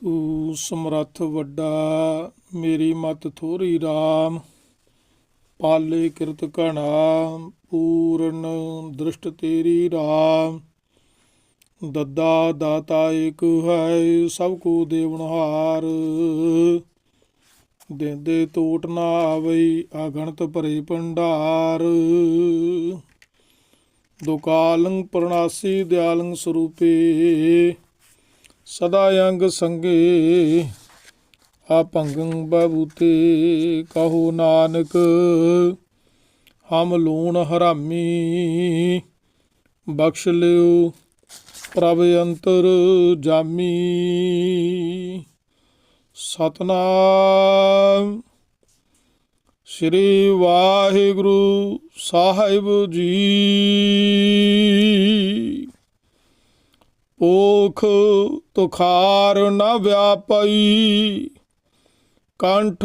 ਤੂੰ ਸਮਰੱਥ ਵੱਡਾ, ਮੇਰੀ ਮਤ ਥੋਰੀ RAM ਪਾਲੇ ਕਿਰਤ ਘਣਾ, ਪੂਰਨ ਦ੍ਰਿਸ਼ਟ ਤੇਰੀ RAM ਦੱਦਾ ਦਾਤਾ ਏਕ ਹੈ, ਸਭ ਕੋ ਦੇਵਨਹਾਰ ਦੇਂਦੇ ਟੋਟ ਨਾ ਆਵਈ, ਅਗਣਤ ਭਰੇ ਭੰਡਾਰ। ਦੁਕਾਲੰ ਪ੍ਰਣਾਸੀ, ਦਿਆਲੰ ਸਰੂਪੇ। ਸਦਾ ਅੰਗ ਸੰਗੇ ਆ ਭੰਗੰ ਬਬੂਤੇ, ਕਹੋ ਨਾਨਕ, ਹਮ ਲੂਣ ਹਰਾਮੀ, ਬਖਸ਼ ਲਿਓ ਪ੍ਰਭ ਅੰਤਰ ਜਾਮੀ। ਸਤਨਾਮ ਸ੍ਰੀ ਵਾਹਿਗੁਰੂ ਸਾਹਿਬ ਜੀ। ਪੋਖ ਤੁਖਾਰ ਨ ਵਿਆਪਈ। ਕੰਠ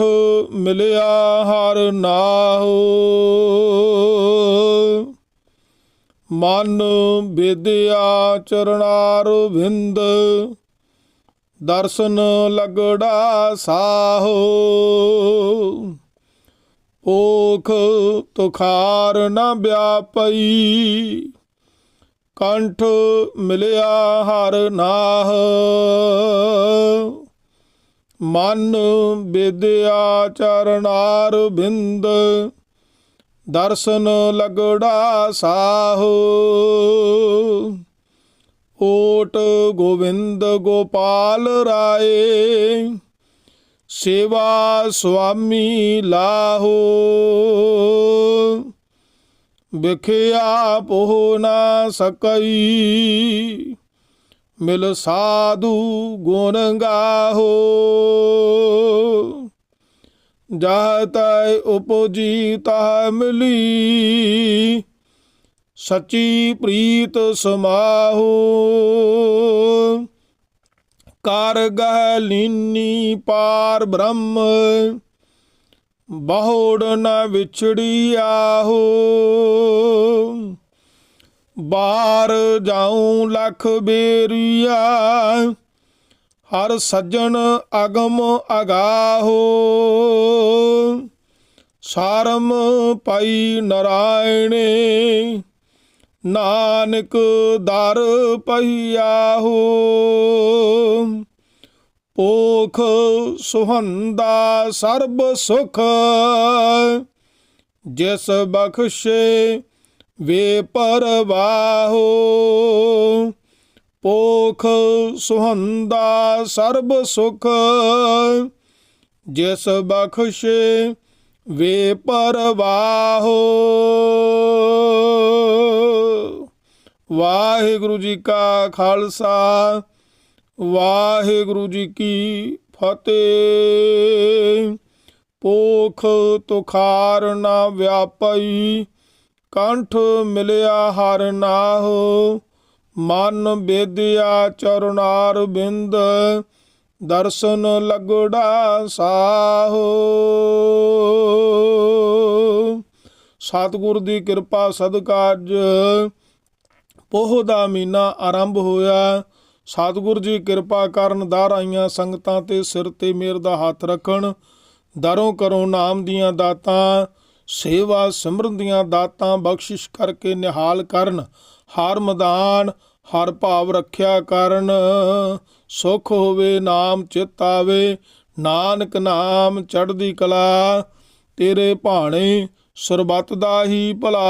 ਮਿਲਿਆ ਹਰ ਨਾਹੋ। ਮਨ ਵਿਦਿਆ ਚਰਨਾਰ ਵਿੰਦ ਦਰਸ਼ਨ ਲਗੜਾ ਸਾਹੋ। ਓਖ ਤੁਖਾਰ ਨ ਵਿਆਪਈ। ਕੰਠ ਮਿਲਿਆ ਹਰ ਨਾਹ। ਮਨ ਵਿਦਿਆ ਚਰਨਾਰ ਬਿੰਦ। ਦਰਸ਼ਨ ਲਗੜਾ ਸਾਹੋ। ਓਟ ਗੋਵਿੰਦ ਗੋਪਾਲ ਰਾਏ। ਸੇਵਾ ਸੁਆਮੀ ਲਾਹੋ। ਵਿਖਿਆ ਪੋਹ ਨਾ ਸਕਈ। ਮਿਲ ਸਾਧੂ ਗੁਣ ਗਾਹੋ। ਜਹ ਤੈ ਉਪਜੀ ਤਾ ਮਿਲੀ। ਸਚੀ ਪ੍ਰੀਤ ਸਮਾਹੋ। ਕਰ ਗਹਿ ਲੀਨੀ ਪਾਰ ਬ੍ਰਹਮ। ਬਹੁੜ ਨ ਵਿਛੜੀ ਆਹੋ। ਬਾਹਰ ਜਾਉ ਲਖ ਬੇਰੀਆ, ਹਰ ਸੱਜਣ ਅਗਮ ਅਗਾਹੋ। ਸਾਰਮ ਪਾਈ ਨਰਾਇਣੇ, ਨਾਨਕ ਦਰ ਪਈਆਹੋ ਪੋਖ ਸੁਹੰਦਾ ਸਰਬ ਸੁਖ। ਜਿਸ ਬਖਸ਼ੇ ਵੇ ਪਰਵਾਹੋ ਪੋਖ ਸੁਹੰਦਾ ਸਰਬ ਸੁਖ। ਜਿਸ ਬਖਸ਼ੇ ਵੇ ਪਰਵਾਹੋ, ਵਾਹਿਗੁਰੂ ਜੀ ਕਾ ਖਾਲਸਾ ਵਾਹਿਗੁਰੂ ਜੀ ਕੀ ਫਤਿਹ। ਪੋਖ ਤੁਖਾਰ ਨਾ ਵਿਆਪਈ, ਕੰਠ ਮਿਲਿਆ ਹਰ ਨਾਹੋ। ਮਨ ਬੇਦਿਆ ਚਰਨਾਰ ਬਿੰਦ, ਦਰਸ਼ਨ ਲਗੜਾ ਸਾਹੋ। ਸਤਿਗੁਰ ਦੀ ਕਿਰਪਾ ਸਦਕਾ ਅੱਜ ਪੋਹ ਦਾ ਮਹੀਨਾ ਆਰੰਭ ਹੋਇਆ। ਸਤਿਗੁਰ ਜੀ ਕਿਰਪਾ ਕਰਨ ਦਰ ਆਈਆਂ ਸੰਗਤਾਂ ਤੇ ਸਿਰ ਤੇ ਮੇਰ ਦਾ ਹੱਥ ਰੱਖਣ। ਦਰੋਂ ਕਰੋ ਨਾਮ ਦੀਆਂ ਦਾਤਾਂ, ਸੇਵਾ ਸਿਮਰਨ ਦੀਆਂ ਦਾਤਾਂ ਬਖਸ਼ਿਸ਼ ਕਰਕੇ ਨਿਹਾਲ ਕਰਨ। ਹਰ ਮਦਾਨ, ਹਰ ਭਾਵ ਰੱਖਿਆ ਕਰਨ। ਸੁਖ ਹੋਵੇ, ਨਾਮ ਚਿਤ ਆਵੇ। ਨਾਨਕ ਨਾਮ ਚੜ੍ਹਦੀ ਕਲਾ, ਤੇਰੇ ਭਾਣੇ ਸਰਬੱਤ ਦਾ ਹੀ ਭਲਾ।